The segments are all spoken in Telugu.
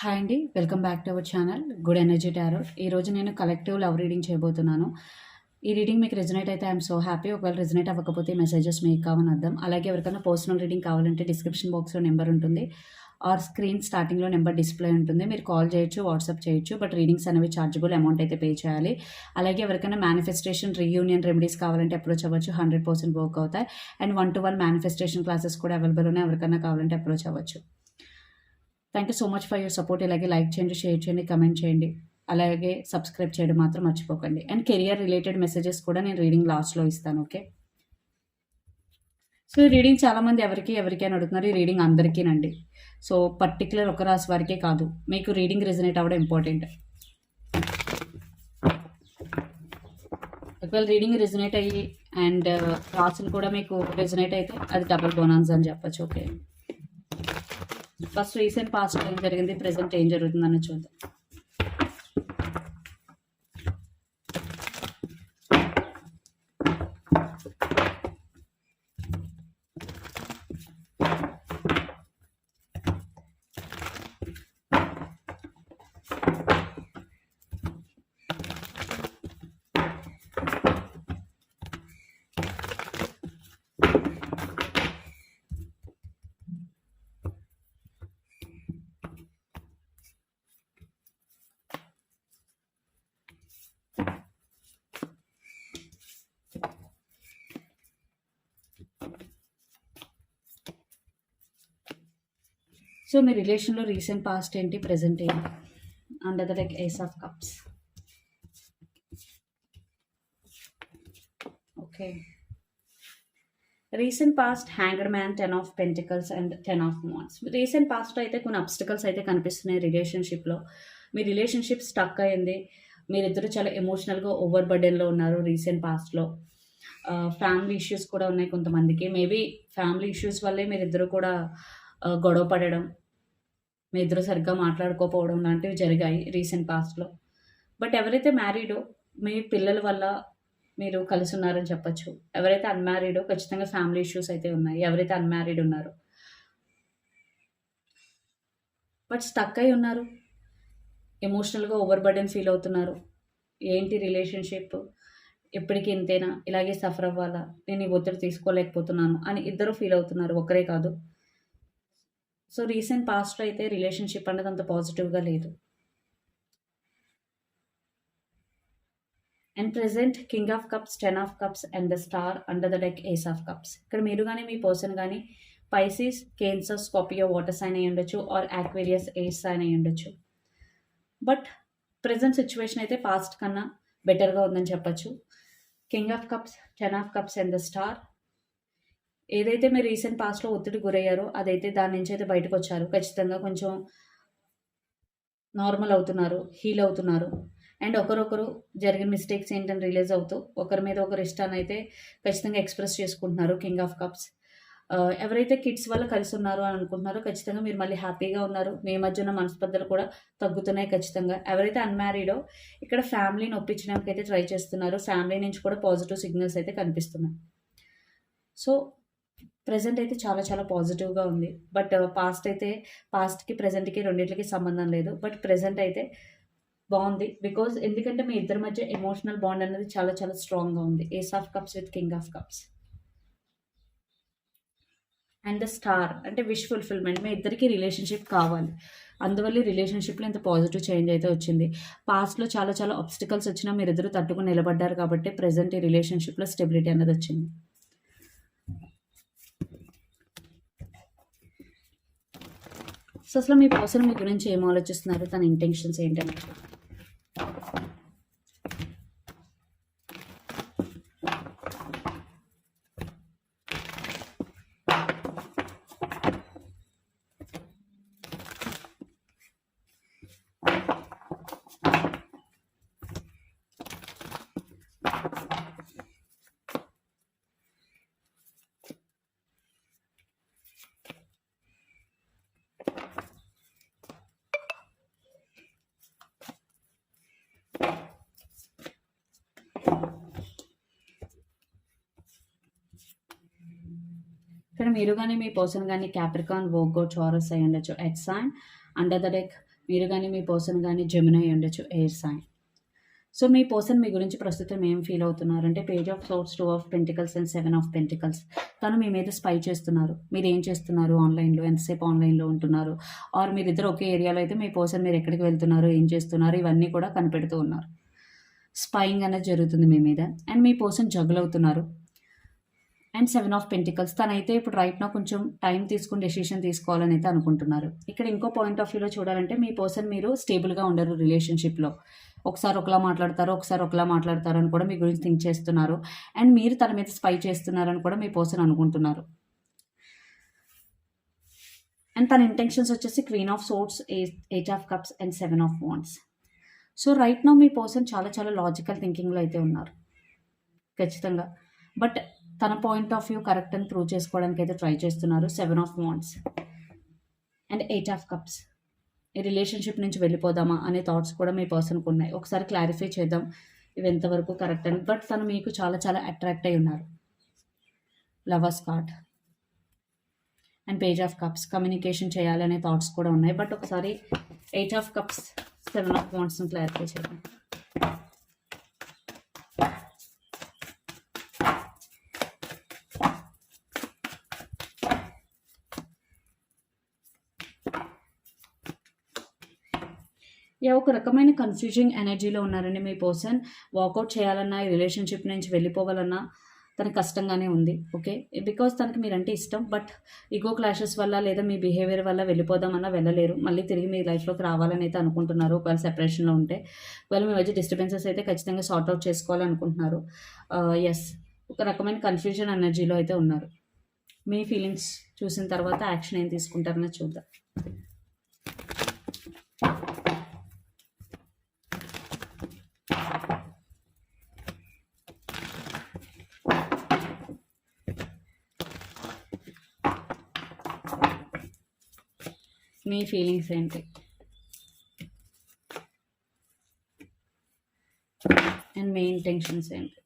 హాయ్ అండి welcome back to our channel good energy tarot ఈరోజు నేను కలెక్టివ్ లవ్ రీడింగ్ చేయబోతున్నాను. ఈ రీడింగ్ మీకు రెజనేట్ అయితే ఐఎమ్ సో హ్యాపీ ఒకవేళ రెజనేట్ అవ్వకపోతే మెసేజెస్ మీకు కావని అర్థం. అలాగే ఎవరికైనా పర్సనల్ రీడింగ్ కావాలంటే డిస్క్రిప్షన్ బాక్స్లో నెంబర్ ఉంటుంది. ఆర్ స్క్రీన్ స్టార్టింగ్లో నెంబర్ డిస్ప్లే ఉంటుంది. మీరు కాల్ చేయొచ్చు వాట్సాప్ చేయొచ్చు బట్ రీడింగ్స్ అనేవి ఛార్జబుల్ అమౌంట్ అయితే పే చేయాలి. అలాగే ఎవరికైనా మేనిఫెస్టేషన్ రీయూనియన్ రెమెడీస్ కావాలంటే అప్రోచ్ అవ్వచ్చు హండ్రెడ్ పర్సెంట్ వర్క్ అవుతాయి. And one to one manifestation classes కూడా అవైలబుల్ ఉన్నాయి. ఎవరికైనా కావాలంటే అప్రోచ్ అవ్వచ్చు. Thank you so much for your support ఇలాగే లైక్ చేయండి షేర్ చేయండి కమెంట్ చేయండి. అలాగే సబ్స్క్రైబ్ చేయడం మాత్రం మర్చిపోకండి. అండ్ కెరియర్ రిలేటెడ్ మెసేజెస్ కూడా నేను రీడింగ్ లాస్ట్లో ఇస్తాను ఓకే సో ఈ రీడింగ్ చాలామంది ఎవరికి ఎవరికి అని అడుగుతున్నారు. ఈ రీడింగ్ అందరికీనండి. సో పర్టికులర్ ఒక రాసి వారికే కాదు. మీకు రీడింగ్ రిజనేట్ అవ్వడం ఇంపార్టెంట్ ఒకవేళ రీడింగ్ రిజనేట్ అయ్యి అండ్ uh, రాసులు కూడా మీకు రిజనేట్ అయితే అది డబుల్ బోనాన్స్ అని చెప్పచ్చు ఓకే ఫస్ట్ రీసెంట్ పాస్ట్ ఏం జరిగింది? ప్రెసెంట్ ఏం జరుగుతుందని చూద్దాం. సో మీ రిలేషన్లో రీసెంట్ పాస్ట్ ఏంటి ప్రజెంట్ ఏంటి? Under the like ace of cups okay recent past hanger man ten of pentacles and ten of wands recent పాస్ట్లో అయితే కొన్ని అబ్స్టికల్స్ అయితే కనిపిస్తున్నాయి రిలేషన్షిప్లో మీ రిలేషన్షిప్ స్టక్ అయింది. మీరిద్దరు చాలా ఎమోషనల్గా ఓవర్ బర్డెన్లో ఉన్నారు రీసెంట్ పాస్ట్లో ఫ్యామిలీ ఇష్యూస్ కూడా ఉన్నాయి కొంతమందికి. మేబీ ఫ్యామిలీ ఇష్యూస్ వల్లే మీరిద్దరు కూడా గొడవ పడడం. మీ ఇద్దరు సరిగ్గా మాట్లాడుకోపోవడం లాంటివి జరిగాయి రీసెంట్ పాస్ట్లో బట్ ఎవరైతే మ్యారీడో మీ పిల్లల వల్ల మీరు కలిసి ఉన్నారని చెప్పొచ్చు. ఎవరైతే అన్మ్యారీడో ఖచ్చితంగా ఫ్యామిలీ ఇష్యూస్ అయితే ఉన్నాయి. ఎవరైతే అన్మ్యారీడ్ ఉన్నారో. బట్ స్టక్ అయి ఉన్నారు. ఎమోషనల్గా ఓవర్ బర్డెన్ ఫీల్ అవుతున్నారు. ఏంటి రిలేషన్షిప్ ఎప్పటికీ ఇంతేనా? ఇలాగే సఫర్ అవ్వాలా? నేను ఈ ఒత్తిడి తీసుకోలేకపోతున్నాను అని ఇద్దరు ఫీల్ అవుతున్నారు. ఒకరే కాదు. సో రీసెంట్ పాస్ట్లో అయితే రిలేషన్షిప్ అనేది అంత పాజిటివ్గా లేదు. And present king of cups ten of cups and the star under the deck ace of cups ఇక్కడ మీరు కానీ మీ పర్సన్ కానీ Pisces Cancer Scorpio water sign అయి ఉండొచ్చు ఆర్ యాక్వేరియస్ ఏస్ సైన్ అయి ఉండొచ్చు. బట్ ప్రజెంట్ సిచ్యువేషన్ అయితే పాస్ట్ కన్నా బెటర్గా ఉందని చెప్పొచ్చు. King of cups ten of cups and the star ఏదైతే మీరు రీసెంట్ పాస్ట్లో ఒత్తిడి గురయ్యారో అదైతే దాని నుంచి అయితే బయటకు వచ్చారు ఖచ్చితంగా కొంచెం నార్మల్ అవుతున్నారు హీల్ అవుతున్నారు. అండ్ ఒకరొకరు జరిగిన మిస్టేక్స్ ఏంటని రిలీజ్ అవుతూ ఒకరి మీద ఒకరు ఇష్టాన్ని అయితే ఖచ్చితంగా ఎక్స్ప్రెస్ చేసుకుంటున్నారు కింగ్ ఆఫ్ కప్స్. ఎవరైతే కిడ్స్ వల్ల కలిసి ఉన్నారు అని అనుకుంటున్నారో ఖచ్చితంగా మీరు మళ్ళీ హ్యాపీగా ఉన్నారు. మీ మధ్య ఉన్న మనస్పర్ధలు కూడా తగ్గుతున్నాయి ఖచ్చితంగా. ఎవరైతే అన్మ్యారీడో ఇక్కడ ఫ్యామిలీని ఒప్పించడానికి అయితే ట్రై చేస్తున్నారు. ఫ్యామిలీ నుంచి కూడా పాజిటివ్ సిగ్నల్స్ అయితే కనిపిస్తున్నాయి. సో ప్రజెంట్ అయితే చాలా చాలా పాజిటివ్గా ఉంది. బట్ పాస్ట్ uh, అయితే పాస్ట్కి ప్రజెంట్కి రెండింటికి సంబంధం లేదు. బట్ ప్రజెంట్ అయితే బాగుంది. బికాజ్ ఎందుకంటే మీ ఇద్దరి మధ్య ఎమోషనల్ బాండ్ అనేది చాలా చాలా స్ట్రాంగ్గా ఉంది. Ace of cups with king of cups and the star అంటే విష్ ఫుల్ఫిల్మెంట్ మీ ఇద్దరికి రిలేషన్షిప్ కావాలి. అందువల్ల రిలేషన్షిప్లో ఇంత పాజిటివ్ చేంజ్ అయితే వచ్చింది. పాస్ట్లో చాలా చాలా ఆబ్స్టికల్స్ వచ్చినా మీరిద్దరు తట్టుకుని నిలబడ్డారు కాబట్టి ప్రజెంట్ ఈ రిలేషన్షిప్లో స్టెబిలిటీ అనేది వచ్చింది. సో అసలు మీ పర్సన్ మీ గురించి ఏం ఆలోచిస్తున్నారు? తన ఇంటెన్షన్స్ ఏంటంటే మీరు కానీ మీ పర్సన్ కానీ క్యాప్రికాన్ వోగో చోరస్ అయి ఉండొచ్చు. X sign under the deck మీరు కానీ మీ పర్సన్ కానీ జెమినై ఉండొచ్చు. ఎయిర్ సైన్ సో మీ పర్సన్ మీ గురించి ప్రస్తుతం ఏం ఫీల్ అవుతున్నారు? అంటే page of swords two of pentacles and seven of pentacles తను మీ మీద స్పై చేస్తున్నారు. మీరు ఏం చేస్తున్నారు ఆన్లైన్లో ఎంతసేపు ఆన్లైన్లో ఉంటున్నారు? ఆర్ మీరు ఇద్దరు ఒకే ఏరియాలో అయితే మీ పర్సన్ మీరు ఎక్కడికి వెళ్తున్నారు? ఏం చేస్తున్నారు? ఇవన్నీ కూడా కనిపెడుతూ ఉన్నారు. స్పైయింగ్ అనేది జరుగుతుంది మీ మీద. అండ్ మీ పర్సన్ జగులవుతున్నారు అండ్ సెవెన్ ఆఫ్ పెంటికల్స్. తనైతే ఇప్పుడు రైట్ నా కొంచెం టైం తీసుకుని డెసిషన్ తీసుకోవాలని అయితే అనుకుంటున్నారు. ఇక్కడ ఇంకో పాయింట్ ఆఫ్ వ్యూలో చూడాలంటే మీ పర్సన్ మీరు స్టేబుల్గా ఉండరు రిలేషన్షిప్లో ఒకసారి ఒకలా మాట్లాడతారు ఒకసారి ఒకలా మాట్లాడతారు అని కూడా మీ గురించి థింక్ చేస్తున్నారు. అండ్ మీరు తన మీద స్పై చేస్తున్నారని కూడా మీ పర్సన్ అనుకుంటున్నారు. అండ్ తన ఇంటెన్షన్స్ వచ్చేసి queen of swords eight of cups and seven of wands so right నా మీ పర్సన్ చాలా చాలా లాజికల్ థింకింగ్లో అయితే ఉన్నారు. ఖచ్చితంగా. బట్ తన పాయింట్ ఆఫ్ వ్యూ కరెక్ట్ అని ప్రూవ్ చేసుకోవడానికి అయితే ట్రై చేస్తున్నారు. Seven of wands and eight of cups ఈ రిలేషన్షిప్ నుంచి వెళ్ళిపోదామా అనే థాట్స్ కూడా మీ పర్సన్కి ఉన్నాయి. ఒకసారి క్లారిఫై చేద్దాం ఇవి ఎంతవరకు కరెక్ట్ అని. బట్ తను మీకు చాలా చాలా అట్రాక్ట్ అయి ఉన్నారు. Lovers card and page of cups communication చేయాలనే థాట్స్ కూడా ఉన్నాయి. బట్ ఒకసారి eight of cups seven of వాంట్స్ని clarify చేద్దాం. ఒక రకమైన కన్ఫ్యూజింగ్ ఎనర్జీలో ఉన్నారండి మీ పర్సన్ వాకౌట్ చేయాలన్నా ఈ రిలేషన్షిప్ నుంచి వెళ్ళిపోవాలన్నా తనకు కష్టంగానే ఉంది ఓకే బికాస్ తనకి మీరంటే ఇష్టం బట్ ఈగో క్లాషెస్ వల్ల లేదా మీ బిహేవియర్ వల్ల వెళ్ళిపోదామన్నా వెళ్ళలేరు. మళ్ళీ తిరిగి మీ లైఫ్లోకి రావాలని అయితే అనుకుంటున్నారు ఒకవేళ సెపరేషన్లో ఉంటే. ఒకవేళ మీ మధ్య డిస్టర్బెన్సెస్ అయితే ఖచ్చితంగా సార్ట్ అవుట్ చేసుకోవాలనుకుంటున్నారు. ఎస్ ఒక రకమైన కన్ఫ్యూజన్ ఎనర్జీలో అయితే ఉన్నారు. మీ ఫీలింగ్స్ చూసిన తర్వాత యాక్షన్ ఏం తీసుకుంటారని చూద్దాం. మీ ఫీలింగ్స్ ఏంటి? అండ్ మీ ఇంటెన్షన్స్ ఏంటి?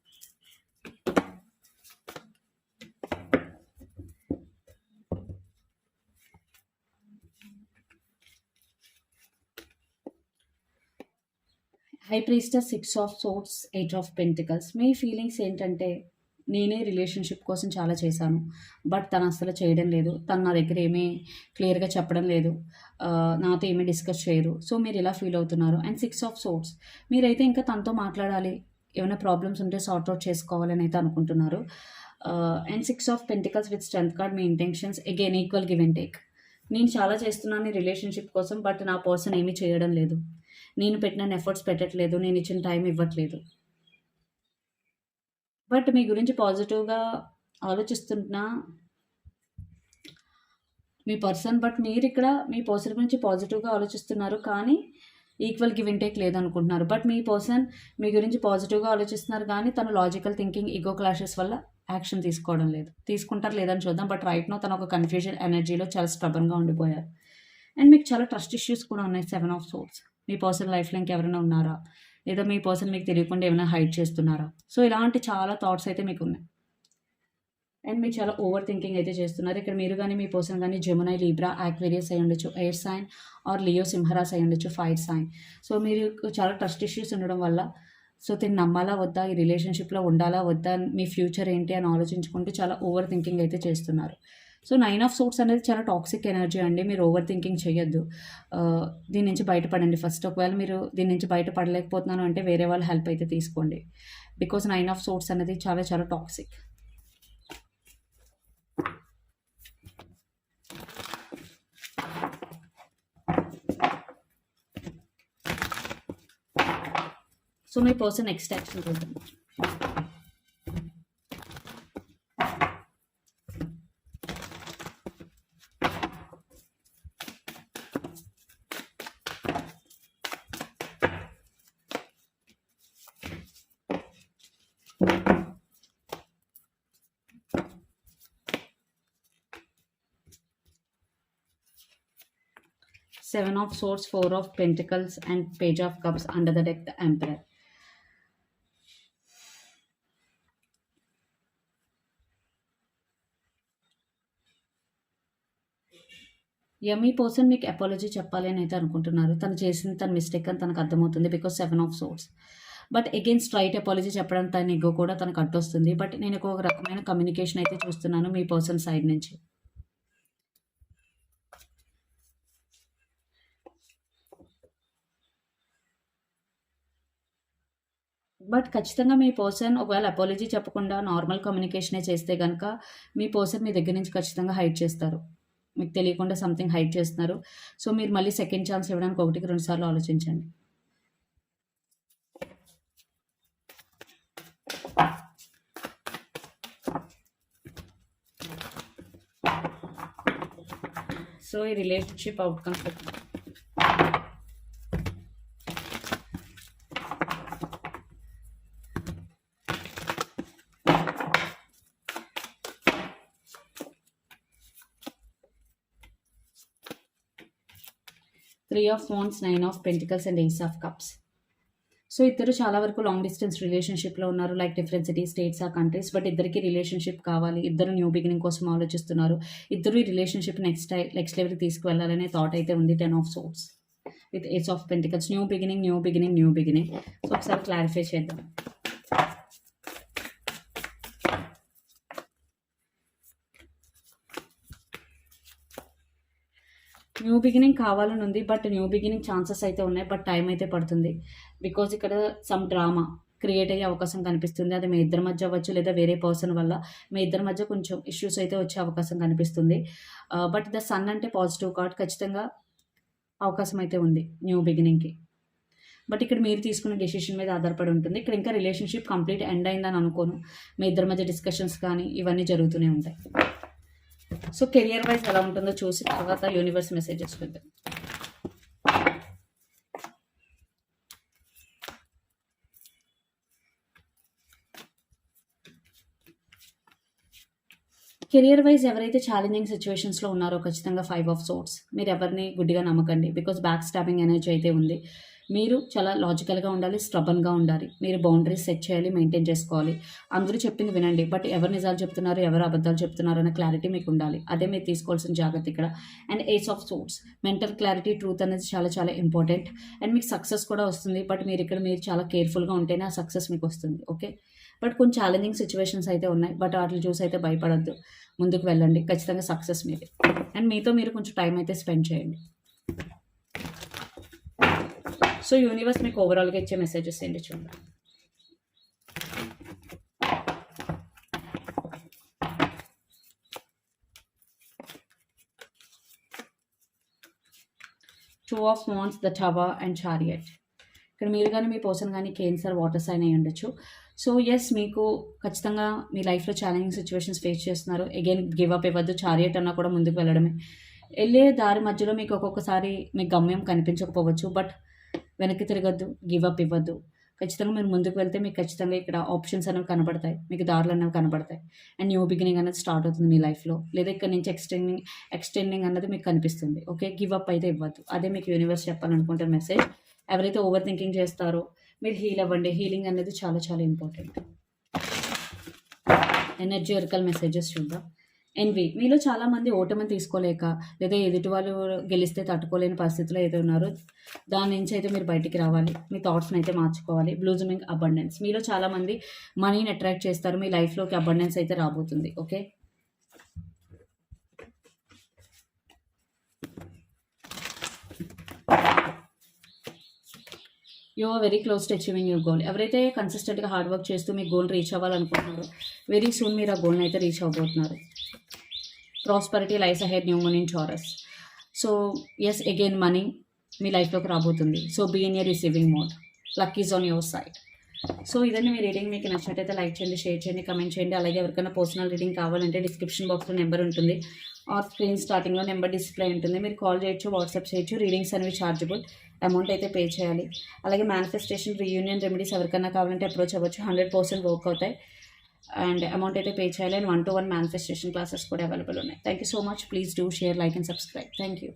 High priestess six of swords eight of pentacles me feelings ఏంటంటే నేనే రిలేషన్షిప్ కోసం చాలా చేశాను. బట్ తను అసలు చేయడం లేదు. తను నా దగ్గర ఏమీ క్లియర్గా చెప్పడం లేదు. నాతో ఏమీ డిస్కస్ చేయరు. సో మీరు ఇలా ఫీల్ అవుతున్నారు? అండ్ సిక్స్ ఆఫ్ సోర్ట్స్ మీరైతే ఇంకా తనతో మాట్లాడాలి. ఏమైనా ప్రాబ్లమ్స్ ఉంటే సార్ట్ అవుట్ చేసుకోవాలని అయితే అనుకుంటున్నారు. And six of pentacles with strength card me intentions again equal give and take. నేను చాలా చేస్తున్నాను రిలేషన్షిప్ కోసం బట్ నా పర్సన్ ఏమీ చేయడం లేదు. నేను పెట్టిన ఎఫర్ట్స్ పెట్టట్లేదు. నేను ఇచ్చిన టైం ఇవ్వట్లేదు. బట్ మీ గురించి పాజిటివ్గా ఆలోచిస్తున్నా మీ పర్సన్ బట్ మీరు ఇక్కడ మీ పర్సన్ గురించి పాజిటివ్గా ఆలోచిస్తున్నారు కానీ ఈక్వల్ గివ్ ఇంటేక్ లేదనుకుంటున్నారు. బట్ మీ పర్సన్ మీ గురించి పాజిటివ్గా ఆలోచిస్తున్నారు కానీ తను లాజికల్ థింకింగ్ ఈగో క్లాషెస్ వల్ల యాక్షన్ తీసుకోవడం లేదు. తీసుకుంటారు లేదని చూద్దాం. బట్ రైట్ నో తను ఒక కన్ఫ్యూజన్ ఎనర్జీలో చాలా స్ట్రబన్గా ఉండిపోయారు. అండ్ మీకు చాలా ట్రస్ట్ ఇష్యూస్ కూడా ఉన్నాయి సెవెన్ ఆఫ్ సోర్స్ మీ పర్సన్ లైఫ్లో ఇంకెవరైనా ఉన్నారా? లేదా మీ పర్సన్ మీకు తెలియకుండా ఏమైనా హైడ్ చేస్తున్నారా? సో ఇలాంటి చాలా థాట్స్ అయితే మీకు ఉన్నాయి అండ్ మీరు చాలా ఓవర్ థింకింగ్ అయితే చేస్తున్నారు. ఇక్కడ మీరు కానీ మీ పర్సన్ కానీ జమునై లీబ్రా యాక్వేరియస్ అయి ఉండొచ్చు. ఎయిర్ సైన్ ఆర్ లియో సింహరాస్ అయి ఉండొచ్చు ఫైర్ సైన్. సో మీరు చాలా ట్రస్ట్ ఇష్యూస్ ఉండడం వల్ల సో దీన్ని నమ్మాలా వద్దా? ఈ రిలేషన్షిప్లో ఉండాలా వద్దా? మీ ఫ్యూచర్ ఏంటి? అని ఆలోచించుకుంటూ చాలా ఓవర్ థింకింగ్ అయితే చేస్తున్నారు. సో నైన్ ఆఫ్ సోట్స్ అనేది చాలా టాక్సిక్ ఎనర్జీ అండి. మీరు ఓవర్ థింకింగ్ చేయొద్దు దీని నుంచి బయటపడండి ఫస్ట్ ఒకవేళ మీరు దీని నుంచి బయటపడలేకపోతున్నాను అంటే వేరే వాళ్ళ హెల్ప్ అయితే తీసుకోండి. బికాస్ నైన్ ఆఫ్ సోట్స్ అనేది చాలా చాలా టాక్సిక్. సో మీ పర్సన్ నెక్స్ట్ యాక్షన్ చూద్దాం seven of swords four of pentacles and page of cups under the deck the emperor. Person మీకు అపాలజీ చెప్పాలి అని అయితే అనుకుంటున్నారు. తను చేసింది తన మిస్టేక్ అని తనకు అర్థమవుతుంది because seven of swords but again straight apology చెప్పడం తన ఎగ్గో కూడా తనకు అడ్డొస్తుంది. బట్ నేను ఒక రకమైన కమ్యూనికేషన్ అయితే చూస్తున్నాను మీ పర్సన్ సైడ్ నుంచి. బట్ ఖచ్చితంగా మీ పర్సన్ ఒకవేళ అపాలజీ చెప్పకుండా నార్మల్ కమ్యూనికేషనే చేస్తే కనుక మీ పర్సన్ మీ దగ్గర నుంచి ఖచ్చితంగా హైడ్ చేస్తారు. మీకు తెలియకుండా సంథింగ్ హైడ్ చేస్తున్నారు. సో మీరు మళ్ళీ సెకండ్ ఛాన్స్ ఇవ్వడానికి ఒకటికి రెండు సార్లు ఆలోచించండి. సో ఈ relationship outcome three of wands nine of pentacles and ace of cups so ఇద్దరు చాలా వరకు లాంగ్ డిస్టెన్స్ రిలేషన్షిప్లో ఉన్నారు. లైక్ డిఫరెంట్ సిటీ స్టేట్స్ ఆ కంట్రీస్ బట్ ఇద్దరికి రిలేషన్షిప్ కావాలి. ఇద్దరు న్యూ బిగినింగ్ కోసం ఆలోచిస్తున్నారు. ఇద్దరు ఈ రిలేషన్షిప్ నెక్స్ట్ నెక్స్ట్ లెవెల్కి తీసుకువెళ్ళాలనే థాట్ అయితే ఉంది. Ten of swords with eights of pentacles new beginning new beginning new beginning so ఒకసారి క్లారిఫై చేద్దాం. న్యూ బిగినింగ్ కావాలని ఉంది బట్ న్యూ బిగినింగ్ ఛాన్సెస్ అయితే ఉన్నాయి బట్ టైం అయితే పడుతుంది. బికాజ్ ఇక్కడ సమ్ డ్రామా క్రియేట్ అయ్యే అవకాశం కనిపిస్తుంది. అది మీ ఇద్దరి మధ్య అవ్వచ్చు లేదా వేరే పర్సన్ వల్ల మీ ఇద్దరి మధ్య కొంచెం ఇష్యూస్ అయితే వచ్చే అవకాశం కనిపిస్తుంది. బట్ ద సన్ అంటే పాజిటివ్ కార్డ్ ఖచ్చితంగా అవకాశం అయితే ఉంది న్యూ బిగినింగ్కి బట్ ఇక్కడ మీరు తీసుకున్న డెసిషన్ మీద ఆధారపడి ఉంటుంది. ఇక్కడ ఇంకా రిలేషన్షిప్ కంప్లీట్ ఎండ్ అయిందని అనుకోను. మీ ఇద్దరి మధ్య డిస్కషన్స్ కానీ ఇవన్నీ జరుగుతూనే ఉంటాయి. సో కెరియర్ వైజ్ ఎలా ఉంటుందో చూసి తర్వాత యూనివర్స్ మెసేజెస్ చూద్దాం కెరియర్ వైజ్ ఎవరైతే ఛాలెంజింగ్ సిచ్యువేషన్స్లో ఉన్నారో ఖచ్చితంగా ఫైవ్ ఆఫ్ సోర్ట్స్ మీరు ఎవరిని గుడ్డిగా నమ్మకండి బికాస్ బ్యాక్ స్టాపింగ్ ఎనర్జీ అయితే ఉంది. మీరు చాలా లాజికల్గా ఉండాలి స్ట్రబన్గా ఉండాలి. మీరు బౌండరీస్ సెట్ చేయాలి మెయింటైన్ చేసుకోవాలి. అందరూ చెప్పింది వినండి. బట్ ఎవరు నిజాలు చెప్తున్నారు ఎవరు అబద్ధాలు చెప్తున్నారు అనే క్లారిటీ మీకు ఉండాలి. అదే మీరు తీసుకోవాల్సిన జాగ్రత్త ఇక్కడ. And ace of swords mental clarity truth అనేది చాలా చాలా ఇంపార్టెంట్ అండ్ మీకు సక్సెస్ కూడా వస్తుంది. బట్ మీరు ఇక్కడ మీరు చాలా కేర్ఫుల్గా ఉంటేనే ఆ సక్సెస్ మీకు వస్తుంది. ఓకే బట్ కొన్ని ఛాలెంజింగ్ సిచ్యువేషన్స్ అయితే ఉన్నాయి. బట్ వాటిని చూసి అయితే భయపడద్దు. ముందుకు వెళ్ళండి. ఖచ్చితంగా సక్సెస్ మీదే. అండ్ మీతో మీరు కొంచెం టైం అయితే స్పెండ్ చేయండి. సో యూనివర్స్ మీకు ఓవరాల్గా ఇచ్చే మెసేజెస్ ఏంటి చూడండి. Two of wands the tower and chariot ఇక్కడ మీరు కానీ మీ పర్సన్ కానీ కేన్సర్ వాటర్ సైన్ అయి ఉండొచ్చు. సో ఎస్ మీకు ఖచ్చితంగా మీ లైఫ్లో ఛాలెంజింగ్ సిచ్యువేషన్స్ ఫేస్ చేస్తున్నారు. అగైన్ గివ్ అప్ ఇవ్వద్దు. చారియట్ అన్నా కూడా ముందుకు వెళ్ళడమే. వెళ్ళే దారి మధ్యలో మీకు ఒక్కొక్కసారి మీ గమ్యం కనిపించకపోవచ్చు. బట్ వెనక్కి తిరగద్దు గివ్ అప్ ఇవ్వద్దు. ఖచ్చితంగా మీరు ముందుకు వెళ్తే మీకు ఖచ్చితంగా ఇక్కడ ఆప్షన్స్ అనేవి కనబడతాయి. మీకు దారులు అనేవి కనబడతాయి. అండ్ న్యూ బిగినింగ్ అనేది స్టార్ట్ అవుతుంది మీ లైఫ్లో లేదా ఇక్కడ నుంచి ఎక్స్టెండింగ్ ఎక్స్టెండింగ్ అన్నది మీకు కనిపిస్తుంది. ఓకే గివ్ అప్ అయితే ఇవ్వద్దు. అదే మీకు యూనివర్స్ చెప్పాలనుకుంటే మెసేజ్ ఎవరైతే ఓవర్ థింకింగ్ చేస్తారో మీరు హీల్ అవ్వండి. హీలింగ్ అనేది చాలా చాలా ఇంపార్టెంట్ ఎనర్జీ వర్కల్ మెసేజెస్ చూద్దాం. ఎన్వి మీలో చాలామంది ఓటమిని తీసుకోలేక లేదా ఎదుటి వాళ్ళు గెలిస్తే తట్టుకోలేని పరిస్థితిలో అయితే ఉన్నారో దాని నుంచి అయితే మీరు బయటికి రావాలి. మీ థాట్స్ని అయితే మార్చుకోవాలి. బ్లూజమింగ్ అబండెన్స్ మీలో చాలామంది మనీని అట్రాక్ట్ చేస్తారు. మీ లైఫ్లోకి అబండెన్స్ అయితే రాబోతుంది. Okay you are very close to achieving your goal. ఎవరైతే కన్సిస్టెంట్గా హార్డ్ వర్క్ చేస్తూ మీ గోల్ రీచ్ అవ్వాలనుకుంటున్నారో వెరీ సూన్ మీరు ఆ గోల్ని అయితే reach అవ్వబోతున్నారు. Prosperity life ahead new money చారస్ so yes again money మీ లైఫ్లోకి రాబోతుంది. So be in your receiving mode luck is on your side so ఇదండి మీ రీడింగ్ మీకు నచ్చినట్టయితే లైక్ చేయండి షేర్ చేయండి కమెంట్ చేయండి. అలాగే ఎవరికైనా పర్సనల్ రీడింగ్ కావాలంటే డిస్క్రిప్షన్ బాక్స్లో నెంబర్ ఉంటుంది. ఆర్ స్క్రీన్ స్టార్టింగ్లో నెంబర్ డిస్ప్లే ఉంటుంది. మీరు కాల్ చేయొచ్చు వాట్సాప్ చేయొచ్చు రీడింగ్స్ అనేవి ఛార్జబుల్ అమౌంట్ అయితే పే చేయాలి. అలాగే మేనిఫెస్టేషన్ రీయూనియన్ రెమెడీస్ ఎవరికైనా కావాలంటే అప్రోచ్ అవ్వచ్చు. హండ్రెడ్ పర్సెంట్ వర్క్ అవుతాయి. అండ్ అమౌంట్ అయితే పే చేయాలి. And one to one manifestation classes కూడా అవైలబుల్ ఉన్నాయి. Thank you so much please do share like and subscribe thank you